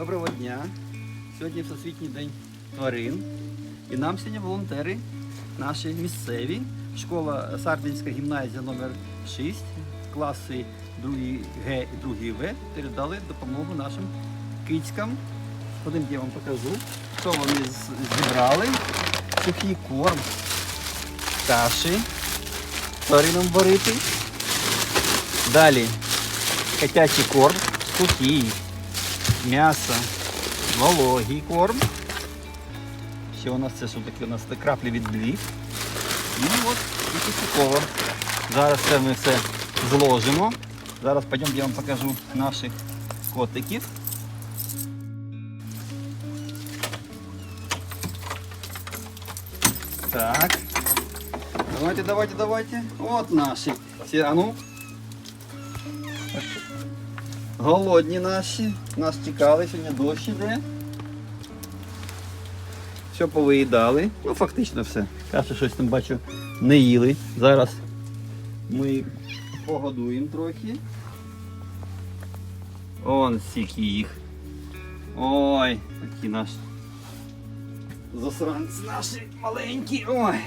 Доброго дня. Сьогодні Всесвітній день тварин. І нам сьогодні волонтери наші місцеві. Школа Сардинська гімназія номер 6 класи 2 Г і 2 В передали допомогу нашим кицькам. Ходимте, я вам покажу, що вони зібрали. Сухий корм, каші тваринам варити. Далі котячий корм, сухий, м'ясо, вологий корм. Ще у нас це таке? У нас краплі від блів. І от і сухого. Зараз це ми все зложимо. Зараз пойдемо, я вам покажу наших котиків. Так. Давайте, давайте, давайте. От наші. А ну. Голодні наші. Нас чекали, сьогодні дощ іде. Все повиїдали. Ну, фактично все. Каже, щось там бачу, не їли. Зараз ми погодуємо трохи. Он стільки їх. Ой, такі наші. Засранці наші маленькі. Ой.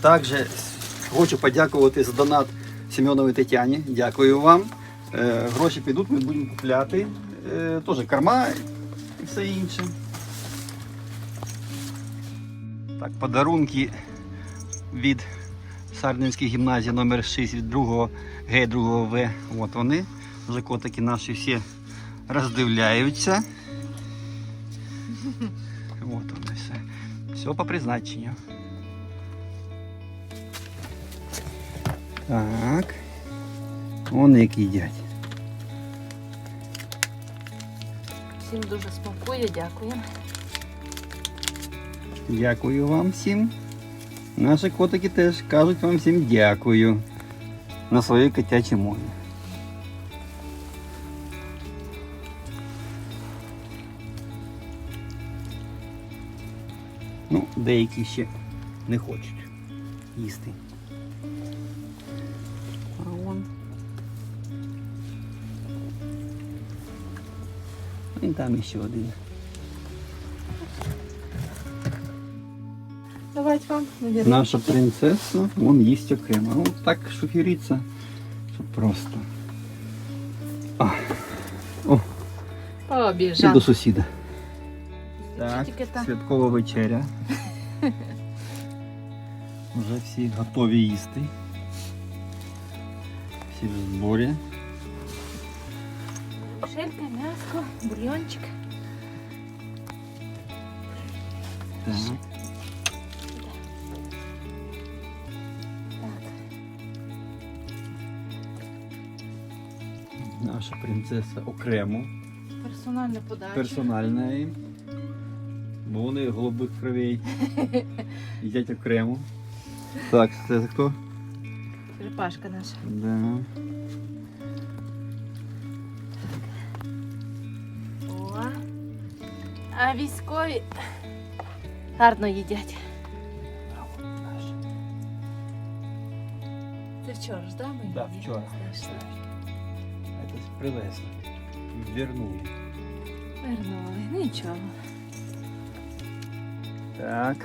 Також хочу подякувати за донат Семеновій Тетяні. Дякую вам. Е, гроші підуть, ми будемо купляти. Е, теж корма і все інше. Так, подарунки від Сардинської гімназії номер 6 від 2 Г 2 В. От вони. Вже котики наші всі роздивляються. От вони все. Все по призначенню. Так. Вони як їдять. Всім дуже смакує, дякую. Дякую вам всім. Наші котики теж кажуть вам всім дякую на своїй котячій мові. Ну, деякі ще не хочуть їсти. І там ще один. Давайте вам. Наша принцесса, вон есть окремо. Ну, так шофериться, що просто. А. О, і до сусіда. Так, святкова вечеря. Вже всі готові їсти. Всі в зборі. Бульйончик. Так. Так. Наша принцеса окремо. Персональна подача. Персональна їм. Бо вони голубих кровей. Їдять окремо. Так, це хто? Черепашка наша. Да. А військові гарно їдять. Це вчора ж, да, ми? Да, її вчора. Это привезли. Вернули. Вернули. Нічого. Так.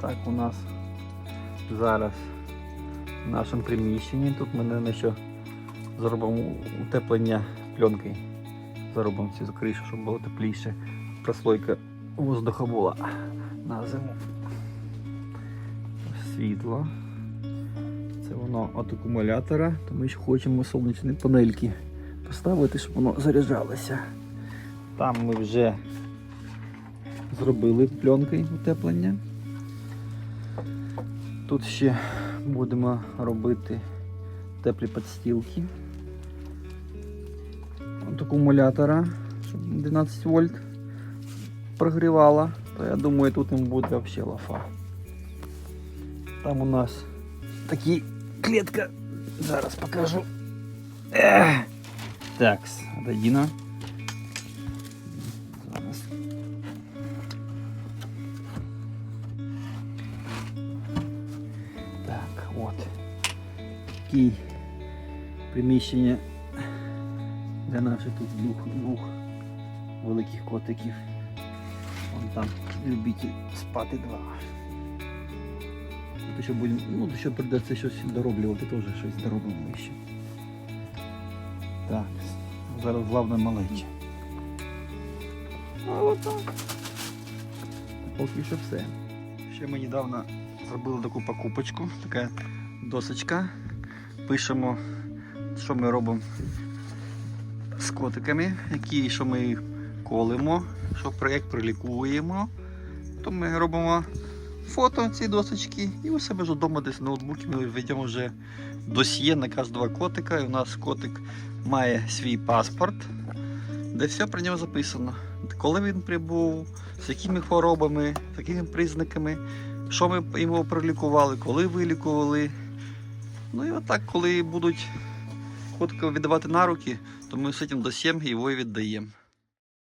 Так у нас зараз в нашому приміщенні. Тут ми наверное, ще зробимо утеплення пленки. Заробимо цю кришу, щоб було тепліше. Прослойка воздуха була на зиму. Світло. Це воно від акумулятора, то ми ще хочемо сонячні панельки поставити, щоб воно заряджалося. Там ми вже зробили пленки утеплення. Тут ще будемо робити теплі підстілки. От акумулятора, щоб 12 вольт прогрівала, то я думаю тут їм буде взагалі лафа. Там у нас такі клітка. Зараз покажу. Ех. Так, Дадіна. Зараз. Так, от. Такий приміщення для наших тут двох, двох великих котиків. Вон там любитель спати два. То що будемо, ну, що придеться щось дороблювати, теж щось доробимо ще. Так, зараз головне малече. А отак. Поки що все. Ще ми недавно зробили таку покупочку, така досочка. Пишемо, що ми робимо з котиками, які що ми колимо, що проєкт прилікуємо. То ми робимо фото цієї досочки і у себе ж вдома десь в ноутбуці ми ведемо вже досьє на кожного котика. І у нас котик має свій паспорт, де все про нього записано. Коли він прибув, з якими хворобами, з якими признаками, що ми йому пролікували, коли вилікували. Ну і отак, коли будуть котика віддавати на руки, то ми з цим досьєм його і віддаємо.